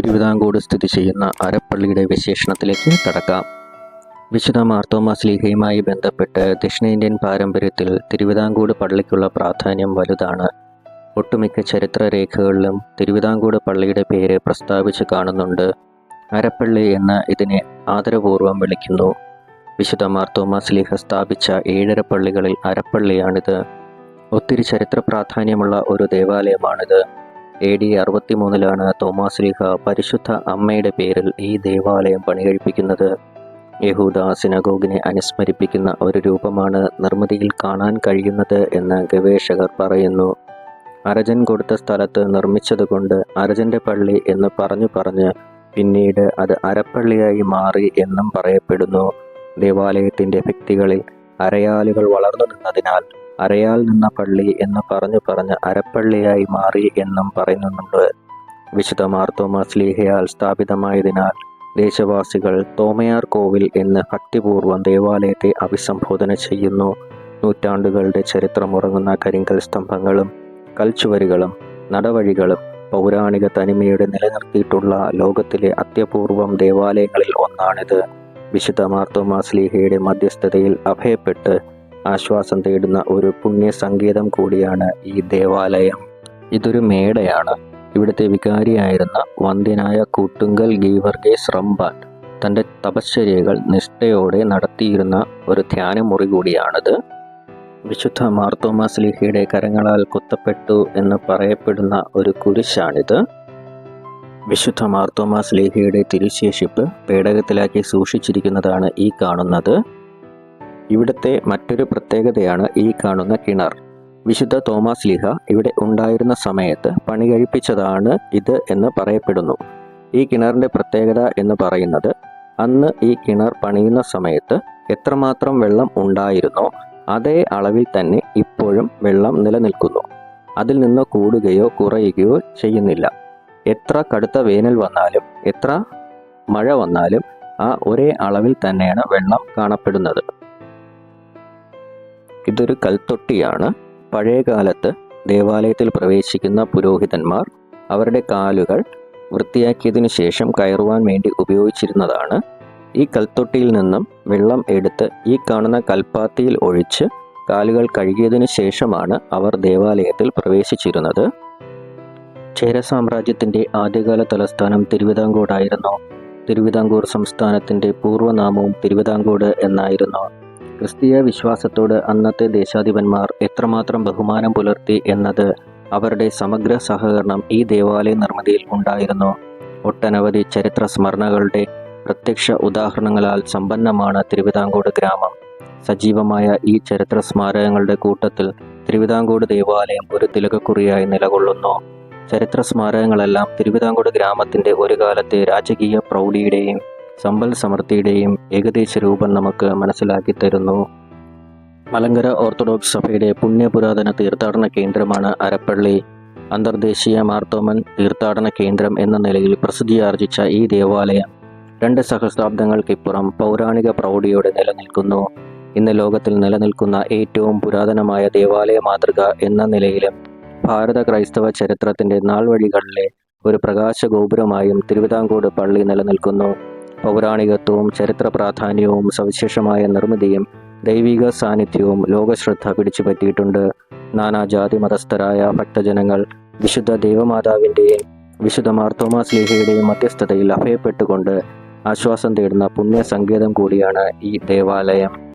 തിരുവിതാംകൂട് സ്ഥിതി ചെയ്യുന്ന അരപ്പള്ളിയുടെ വിശേഷണത്തിലേക്ക് കടക്കാം. വിശുദ്ധ മാർത്തോമാസ്ലീഹയുമായി ബന്ധപ്പെട്ട് ദക്ഷിണേന്ത്യൻ പാരമ്പര്യത്തിൽ തിരുവിതാംകൂട് പള്ളിക്കുള്ള പ്രാധാന്യം വലുതാണ്. ഒട്ടുമിക്ക ചരിത്രരേഖകളിലും തിരുവിതാംകൂട് പള്ളിയുടെ പേര് പ്രസ്താവിച്ച് കാണുന്നുണ്ട്. അരപ്പള്ളി എന്ന് ഇതിനെ ആദരപൂർവം വിളിക്കുന്നു. വിശുദ്ധ മാർത്തോമാസ്ലീഹ സ്ഥാപിച്ച ഏഴര പള്ളികളിൽ അരപ്പള്ളിയാണിത്. ഒത്തിരി ചരിത്ര പ്രാധാന്യമുള്ള ഒരു ദേവാലയമാണിത്. എ ഡി അറുപത്തിമൂന്നിലാണ് തോമാസ് ലീഹ പരിശുദ്ധ അമ്മയുടെ പേരിൽ ഈ ദേവാലയം പണികഴിപ്പിക്കുന്നത്. യഹൂദ സിനഗോഗിനെ അനുസ്മരിപ്പിക്കുന്ന ഒരു രൂപമാണ് നിർമ്മിതിയിൽ കാണാൻ കഴിയുന്നത് എന്ന് ഗവേഷകർ പറയുന്നു. അരജൻ കൊടുത്ത സ്ഥലത്ത് നിർമ്മിച്ചതുകൊണ്ട് അരജന്റെ പള്ളി എന്ന് പറഞ്ഞു പറഞ്ഞ് പിന്നീട് അത് അരപ്പള്ളിയായി മാറി എന്നും പറയപ്പെടുന്നു. ദേവാലയത്തിന്റെ ഭിത്തികളിൽ അരയാലുകൾ വളർന്നു നിന്നതിനാൽ അരയാൽ നിന്ന പള്ളി എന്ന് പറഞ്ഞു പറഞ്ഞ് അരപ്പള്ളിയായി മാറി എന്നും പറയുന്നുണ്ട്. വിശുദ്ധ മാർത്തോമ സ്ലീഹയാൽ സ്ഥാപിതമായതിനാൽ ദേശവാസികൾ തോമയാർ കോവിൽ എന്ന് ഭക്തിപൂർവം ദേവാലയത്തെ അഭിസംബോധന ചെയ്യുന്നു. നൂറ്റാണ്ടുകളുടെ ചരിത്രമുറങ്ങുന്ന കരിങ്കൽ സ്തംഭങ്ങളും കൽച്ചുവരികളും നടവഴികളും പൗരാണിക തനിമയുടെ നിലനിർത്തിയിട്ടുള്ള ലോകത്തിലെ അത്യപൂർവം ദേവാലയങ്ങളിൽ ഒന്നാണിത്. വിശുദ്ധ മാർത്തോമാ സ്ലീഹയുടെ മധ്യസ്ഥതയിൽ അഭയപ്പെട്ട് ആശ്വാസം തേടുന്ന ഒരു പുണ്യ സംഗീതം കൂടിയാണ് ഈ ദേവാലയം. ഇതൊരു മേടയാണ്. ഇവിടുത്തെ വികാരിയായിരുന്ന വന്ധ്യനായ കൂട്ടുങ്കൽ ഗീവർഗേസ് റംബാൻ തന്റെ തപശ്ചര്യകൾ നിഷ്ഠയോടെ നടത്തിയിരുന്ന ഒരു ധ്യാനമുറി കൂടിയാണിത്. വിശുദ്ധ മാർത്തോമാസ്ലിഹിയുടെ കരങ്ങളാൽ കുത്തപ്പെട്ടു എന്ന് പറയപ്പെടുന്ന ഒരു കുരിശാണിത്. വിശുദ്ധ മാർത്തോമാസ്ലിഹിയുടെ തിരുശേഷിപ്പ് പേടകത്തിലാക്കി സൂക്ഷിച്ചിരിക്കുന്നതാണ് ഈ കാണുന്നത്. ഇവിടുത്തെ മറ്റൊരു പ്രത്യേകതയാണ് ഈ കാണുന്ന കിണർ. വിശുദ്ധ തോമസ് ലിഹ ഇവിടെ ഉണ്ടായിരുന്ന സമയത്ത് പണി കഴിപ്പിച്ചതാണ് ഇത് എന്ന് പറയപ്പെടുന്നു. ഈ കിണറിന്റെ പ്രത്യേകത എന്ന് പറയുന്നത് അന്ന് ഈ കിണർ പണിയുന്ന സമയത്ത് എത്രമാത്രം വെള്ളം ഉണ്ടായിരുന്നോ അതേ അളവിൽ തന്നെ ഇപ്പോഴും വെള്ളം നിലനിൽക്കുന്നു. അതിൽ നിന്ന് കൂടുകയോ കുറയുകയോ ചെയ്യുന്നില്ല. എത്ര കടുത്ത വേനൽ വന്നാലും എത്ര മഴ വന്നാലും ആ ഒരേ അളവിൽ തന്നെയാണ് വെള്ളം കാണപ്പെടുന്നത്. ഇതൊരു കൽത്തൊട്ടിയാണ്. പഴയകാലത്ത് ദേവാലയത്തിൽ പ്രവേശിക്കുന്ന പുരോഹിതന്മാർ അവരുടെ കാലുകൾ വൃത്തിയാക്കിയതിനു ശേഷം കയറുവാൻ വേണ്ടി ഉപയോഗിച്ചിരുന്നതാണ്. ഈ കൽത്തൊട്ടിയിൽ നിന്നും വെള്ളം എടുത്ത് ഈ കാണുന്ന കൽപ്പാത്തിയിൽ ഒഴിച്ച് കാലുകൾ കഴുകിയതിനു ശേഷമാണ് അവർ ദേവാലയത്തിൽ പ്രവേശിച്ചിരുന്നത്. ചേര സാമ്രാജ്യത്തിന്റെ ആദ്യകാല തലസ്ഥാനം തിരുവിതാംകൂടായിരുന്നു. തിരുവിതാംകൂർ സംസ്ഥാനത്തിന്റെ പൂർവനാമവും തിരുവിതാംകൂട് എന്നായിരുന്നു. ക്രിസ്തീയ വിശ്വാസത്തോട് അന്നത്തെ ദേശാധിപന്മാർ എത്രമാത്രം ബഹുമാനം പുലർത്തി എന്നത് അവരുടെ സമഗ്ര സഹകരണം ഈ ദേവാലയ നിർമ്മിതിയിൽ ഉണ്ടായിരുന്നു. ഒട്ടനവധി ചരിത്ര സ്മരണകളുടെ പ്രത്യക്ഷ ഉദാഹരണങ്ങളാൽ സമ്പന്നമാണ് തിരുവിതാംകൂട് ഗ്രാമം. സജീവമായ ഈ ചരിത്ര സ്മാരകങ്ങളുടെ കൂട്ടത്തിൽ തിരുവിതാംകൂട് ദേവാലയം ഒരു തിലകക്കുറിയായി നിലകൊള്ളുന്നു. ചരിത്ര സ്മാരകങ്ങളെല്ലാം തിരുവിതാംകൂട് ഗ്രാമത്തിന്റെ ഒരു കാലത്തെ രാജകീയ പ്രൗഢിയുടെയും സമ്പൽ സമൃദ്ധിയുടെയും ഏകദേശ രൂപം നമുക്ക് മനസ്സിലാക്കി തരുന്നു. മലങ്കര ഓർത്തഡോക്സ് സഭയുടെ പുണ്യപുരാതന തീർത്ഥാടന കേന്ദ്രമാണ് അരപ്പള്ളി. അന്തർദേശീയ മാർത്തോമൻ തീർത്ഥാടന കേന്ദ്രം എന്ന നിലയിൽ പ്രസിദ്ധിയാർജിച്ച ഈ ദേവാലയം രണ്ട് സഹസ്രാബ്ദങ്ങൾക്കിപ്പുറം പൗരാണിക പ്രൗഢിയോടെ നിലനിൽക്കുന്നു. ഇന്ന് ലോകത്തിൽ നിലനിൽക്കുന്ന ഏറ്റവും പുരാതനമായ ദേവാലയ മാതൃക എന്ന നിലയിലും ഭാരത ക്രൈസ്തവ ചരിത്രത്തിന്റെ നാൾവഴികളിലെ ഒരു പ്രകാശ ഗോപുരമായും തിരുവിതാംകൂട് പള്ളി നിലനിൽക്കുന്നു. പൗരാണികത്വവും ചരിത്ര പ്രാധാന്യവും സവിശേഷമായ നിർമ്മിതിയും ദൈവിക സാന്നിധ്യവും ലോകശ്രദ്ധ പിടിച്ചുപറ്റിയിട്ടുണ്ട്. നാനാജാതി മതസ്ഥരായ ഭക്തജനങ്ങൾ വിശുദ്ധ ദൈവമാതാവിന്റെയും വിശുദ്ധ മാർത്തോമാ സ്ലീഹയുടെയും മധ്യസ്ഥതയിൽ അഭയപ്പെട്ടുകൊണ്ട് ആശ്വാസം തേടുന്ന പുണ്യ സങ്കേതം കൂടിയാണ് ഈ ദേവാലയം.